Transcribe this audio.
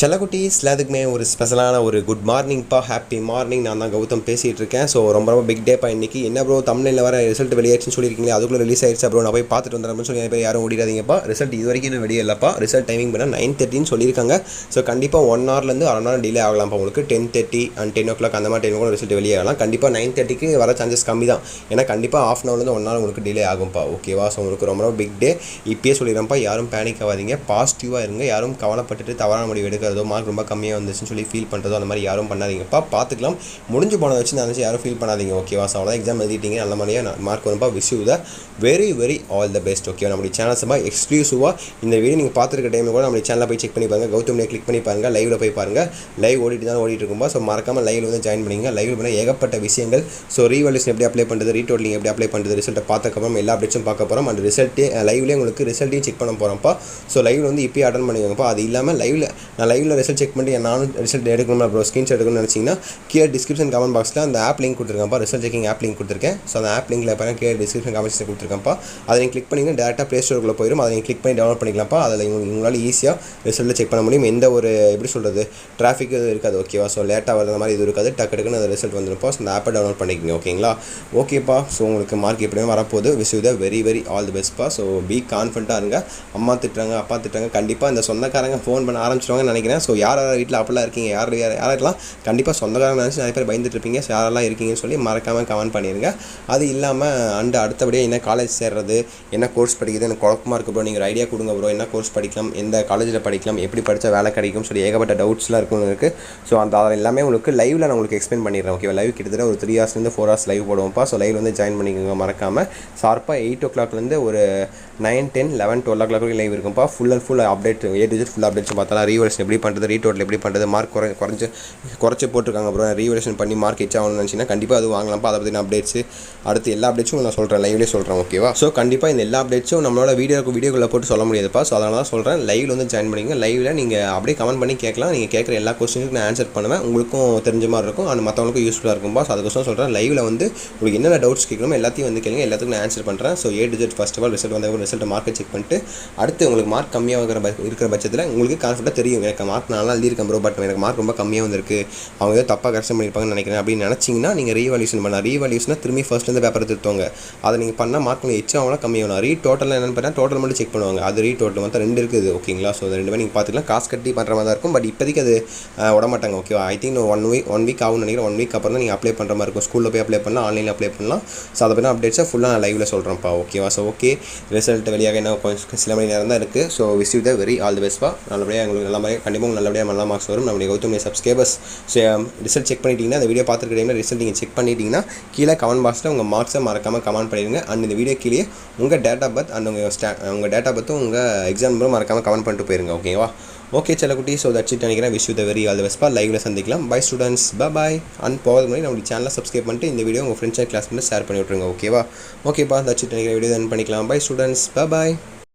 செல்லக்குட்டி எல்லாத்துக்குமே ஒரு ஸ்பெஷலான ஒரு குட் மார்னிங்ப்பா ஹாப்பி மார்னிங் நான் தான் கௌதம் பேசிகிட்டு இருக்கேன் ஸோ ரொம்ப ரொம்ப பிக் டேப்பா இன்னைக்கு. என்ன ப்ரோ தமிழில் வர ரிசல்ட் வெளியாச்சுன்னு சொல்லியிருக்கீங்களே அதுக்குள்ளே ரிலீஸ் ஆயிடுச்சு ப்ரோ நான் போய் பார்த்துட்டு வந்துடுறேன் சொல்லி பேர் யாரும் ஓடிடாதீங்கப்பா ரிசல்ட் இது வரைக்கும் இன்னும் வெளியே இல்லைப்பா. ரிசல்ட் டைமிங் பண்ணால் நைன் தேர்ட்டின்னு சொல்லியிருக்காங்க. ஸோ கண்டிப்பாக ஒன் ஹவர்லேருந்து அரை ஹவர் டிலே ஆகலாம்ப்பா உங்களுக்கு. Ten thirty and ten o'clock அந்த மாதிரி டைம் கூட ரிசல்ட் வெளியே ஆகலாம் கண்டிப்பாக நைன் தேர்ட்டிக்கு வர சான்சஸ் கம்மி தான் ஏன்னா கண்டிப்பாக ஆஃப் அன் ஹவர்லேருந்து ஒன் ஹவர் உங்களுக்கு டிலே ஆகும்ப்பா ஓகேவா ஸோ உங்களுக்கு ரொம்ப ரொம்ப பிக் டே இப்பயே சொல்லிடுறேன்ப்பா யாரும் பேனிக் ஆகாதீங்க. பாசிட்டிவாக இருங்க. யாரும் கவலைப்பட்டுட்டு தவறான முடிவு எடுக்க எடுக்கிறதோ மார்க் ரொம்ப கம்மியாக வந்துச்சுன்னு சொல்லி ஃபீல் பண்ணுறதோ அந்த மாதிரி யாரும் பண்ணாதீங்கப்பா. பார்த்துக்கலாம் முடிஞ்சு போனதை வச்சு நினச்சி யாரும் ஃபீல் பண்ணாதீங்க. ஓகேவா ஸோ அவ்வளோ எக்ஸாம் எழுதிட்டீங்க நல்ல மாதிரியாக mark வரும்பா wish you the very very all the best okay நம்மளுடைய சேனல்ஸமாக எக்ஸ்க்ளூசிவாக இந்த வீடியோ நீங்கள் பார்த்துருக்க டைமில் கூட நம்மளுடைய சேனலில் போய் செக் பண்ணி பாருங்கள் கௌதம் கிளிக் பண்ணி பாருங்கள் லைவில் போய் பாருங்கள் லைவ் ஓடிட்டு தான் ஓடிட்டு இருக்கும்போது ஸோ மறக்காமல் லைவில் வந்து ஜாயின் பண்ணிங்க லைவ் பண்ண ஏகப்பட்ட விஷயங்கள். ஸோ ரீவல்யூஷன் எப்படி அப்ளை பண்ணுறது ரீடோட்லிங் எப்படி அப்ளை பண்ணுறது ரிசல்ட்டை பார்த்துக்கப்புறம் எல்லா அப்டேட்ஸும் பார்க்க போகிறோம் அந்த ரிசல்ட்டே லைவ்லேயே உங்களுக்கு ரிசல்ட்டையும் செக் பண்ண போகிறோம்ப்பா ஸோ லைவில் வந்து இப்போயே அட்டன் பண்ணிக்கோங்கப்பா. அது இல்லாமல் லைவில் நான் லைவில் ரிசல்ட் செக் பண்ணி நானும் ரிசல்ட் எடுக்கணும் அப்புறம் ஸ்க்ரீன்ஷாட் எடுக்கணும்னு நினச்சிங்கன்னா கீழே டிஸ்கிரிப்ஷன் கமெண்ட் பாக்ஸில் அந்த ஆப் லிங்க் கொடுத்துருக்கப்பா ரிசல்ட் செக்கிங் ஆப் லிங்க் கொடுத்துருக்கேன். ஸோ அந்த ஆப் லிங்கில் பாருங்கள் கீழே டிஸ்கிரிப்ஷன் கமெண்ட்ஸில் கொடுத்துருக்கப்பா அதை நீங்கள் கிளிக் பண்ணிங்கன்னா டேரெக்டாக ப்ளே ஸ்டோருக்குள்ளே போயிடும் அதை நீங்கள் கிளிக் பண்ணி டவுன்லோட் பண்ணிக்கலாம்ப்பா. அதில் உங்களுக்கு உங்களால் ஈஸியாக ரிசல்ட்டில் செக் பண்ண முடியும். எந்த ஒரு எப்படி சொல்கிறது டிராஃபிக் இது இருக்காது ஓகேவா ஸோ லேட்டாக வர மாதிரி இது இருக்காது. டக்கு டக்குன்னு அந்த ரிசல்ட் வந்துருப்பா ஸோ அந்த ஆப்பை டவுன்லோட் பண்ணிக்கோங்க ஓகேங்களா ஓகேப்பா ஸோ உங்களுக்கு மார்க் எப்படியும் வரப்போகுது. Wish you the very very all the பெஸ்ட்ப்பா so be கான்ஃபிடண்ட்டாக இருங்க. அம்மா திட்டுறாங்க அப்பா திட்டுறாங்க. கண்டிப்பாக இந்த சொந்தக்காரங்க ஃபோன் பண்ண ஆரம்பிச்சிருவாங்க நினைக்கிறேன். ஸோ யார் யார் வீட்டில் அப்படிலாம் இருக்கீங்க? யார் யார் யாரெல்லாம் கண்டிப்பாக சொந்தக்காரங்க நினச்சி நிறைய பேர் பயந்துட்டு இருப்பீங்க ஸோ யாரெல்லாம் இருக்கீங்கன்னு சொல்லி மறக்காமல் கமெண்ட் பண்ணிடுங்க அது இல்லாமல் அண்டு அடுத்தபடியாக என்ன காலேஜ் சேர்றது? என்ன கோர்ஸ் படிக்குது எனக்கு குழப்பமாக இருக்குது ப்ரோ நீங்கள் ஒரு ஐடியா கொடுங்க ப்ரோ என்ன கோர்ஸ் படிக்கலாம்? எந்த காலேஜில் படிக்கலாம்? எப்படி படித்தா வேலை கிடைக்கும் சொல்லி ஏகப்பட்ட டவுட்ஸ்லாம் இருக்கும் இருக்குது ஸோ அந்த எல்லாமே உங்களுக்கு லைவில் நான் உங்களுக்கு எக்ஸ்பிளைன் பண்ணிடுறேன் ஓகேவா லைவ் கிட்டத்தட்ட ஒரு த்ரீ ஹவர்ஸ்லேருந்து ஃபோர் ஹவர்ஸ் லைவ் போடுவோம்ப்பா. ஸோ லைவ் வந்து ஜாயின் பண்ணிக்கோங்க மறக்காமல் ஷார்ப்பாக எயிட் ஓ கிளாக்லேருந்து ஒரு nine ten eleven twelve o'clock வரைக்கும் live இருக்கும்ப்பா. Full and full update A digit full updates பார்த்தா ரீவர்ஸ் எப்படி பண்ணுறது ரீடோட்டில் எப்படி பண்ணுறது மார்க் குறை குறைஞ்ச குறைச்சி போட்டிருக்காங்க அப்புறம் ரீவலேஷன் பண்ணி மார்க் எச் ஆகணும்னு நினச்சிங்கன்னா கண்டிப்பாக அது வாங்கலாம்ப்பா அதை பற்றின அப்டேட்ஸ் அடுத்து எல்லா அப்டேட்ஸும் நான் சொல்கிறேன் லைவ்லேயே சொல்கிறேன் ஓகேவா ஸோ கண்டிப்பாக இந்த எல்லா அப்டேட்ஸும் நம்மளோட வீடியோக்கு வீடியோக்குள்ளே போட்டு சொல்ல முடியாதுப்பா. ஸோ அதனால தான் சொல்கிறேன் லைவில் வந்து ஜாயின் பண்ணிங்க லைவில் நீங்கள் அப்படியே கமெண்ட் பண்ணி கேட்கலாம். நீங்கள் கேட்குற எல்லா கொஸ்டினுக்கும் நான் ஆன்சர் பண்ணுவேன். உங்களுக்கும் தெரிஞ்ச மாதிரி இருக்கும். அண்ட் மற்றவங்களுக்கும் யூஸ்ஃபுல்லாக இருக்கும்பா ஸோ அதுக்கோசம் சொல்கிறேன் லைவில் வந்து உங்களுக்கு என்னென்ன டவுட்ஸ் கேட்கணுமோ எல்லாத்தையும் வந்து கேளுங்க. எல்லாத்துக்கும் நான் ஆன்சர் பண்ணுறேன் so A digit first of all result வந்த ரிசல்ட் மார்க்கை செக் பண்ணிட்டு அடுத்து உங்களுக்கு மார்க் கம்மியாக இருக்கிற இருக்கிற பட்சத்தில் உங்களுக்கு கான்ஃபிடண்ட்டாக தெரியும். எனக்கு மார்க் நல்லா எழுதியிருக்கேன் ப்ரோ பட் எனக்கு மார்க் ரொம்ப கம்மியாக வந்திருக்கு. அவங்க ஏதோ தப்பாக கரெக்ஷன் பண்ணியிருப்பாங்கன்னு நினைக்கிறேன். அப்படின்னு நினச்சிங்கன்னா நீங்கள் ரீவால்யூஷன் பண்ணலாம். ரீவால்யூஷனாக திரும்பி ஃபர்ஸ்ட்லேருந்து பேப்பர் திருத்துவாங்க. அதை நீங்கள் பண்ணால் மார்க் நீங்கள் எச்சா ஆகலாம் கம்மியாகலாம் ரீ டோட்டலாக என்னென்னு பார்த்தா டோட்டல் மட்டும் செக் பண்ணுவாங்க. அது ரீ டோட்டல் மொத்தம் ரெண்டு இருக்குது. ஓகேங்களா ஸோ அது ரெண்டுமே நீங்கள் பார்த்துக்கலாம். காசு கட்டி பண்ணுற மாதிரி தான் இருக்கும். பட் இப்போதைக்கு அது விடமாட்டாங்க. ஓகே ஓகேவா I think one week one week ஆகும்னு நினைக்கிறேன். ஒன் வீக் அப்புறம் தான் நீங்கள் அப்ளை பண்ணுற மாதிரி இருக்கும். ஸ்கூலில் போய் அப்ளை பண்ணலாம். ஆன்லைனில் அப்ளை பண்ணலாம். ஸோ அதை பற்றி அப்டேட்ஸாக ஃபுல்லாக நான் லைவில் சொல்கிறேன்ப்பா ஓகேவா ஸோ ஓகே ரிசல்ட் வெளியாக என்ன கொஞ்சம் சில மணி நேரம் தான் இருக்குது so wish you the very all the பெஸ்ட்பா நல்லபடியாக எங்களுக்கு நல்ல மாதிரி கண்டிப்பாக உங்களுக்கு நல்லபடியாக நல்ல மார்க்ஸ் வரும். நம்மளுடைய கௌதமிய சப்ஸ்கிரைபர்ஸ் ரிசல்ட் செக் பண்ணிட்டீங்கன்னா அந்த வீடியோ பார்த்துருக்க ரிசல்ட் நீங்கள் செக் பண்ணிட்டீங்கன்னா கீழே கமெண்ட் பாக்ஸில் உங்கள் மார்க்ஸை மறக்காமல் கமெண்ட் பண்ணிடுங்க. அண்ட் இந்த வீடியோ கீழே உங்கள் டேட் ஆஃப் பர்த் அண்ட் உங்கள் ஸ்டா உங்கள் டேட் ஆஃப் பர்த்தும் உங்கள் எக்ஸாம் நம்பரும் மறக்காமல் கமெண்ட் பண்ணிட்டு போயிருங்க. ஓகேவா ஓகே செல்லக்குட்டி ஸோ தட்ஸ் இட் நினைக்கிறேன். Wish you the very all the பெஸ்ட்பா லைவ்ல சந்திக்கலாம். பை ஸ்டூடெண்ட்ஸ் பாய் அண்ட் போகிறது முன்னாடி நம்மளுடைய சேனலை சப்ஸ்கிரைப் பண்ணிட்டு இந்த வீடியோ உங்கள் ஃப்ரெண்ட்ஸ் கிளாஸ் மட்டும் ஷேர் பண்ணி விட்ருங்க ஓகேவா ஓகேப்பா தட்ஸ் இட் நினைக்கிற வீடியோ பண்ணிக்கலாம். Bye students bye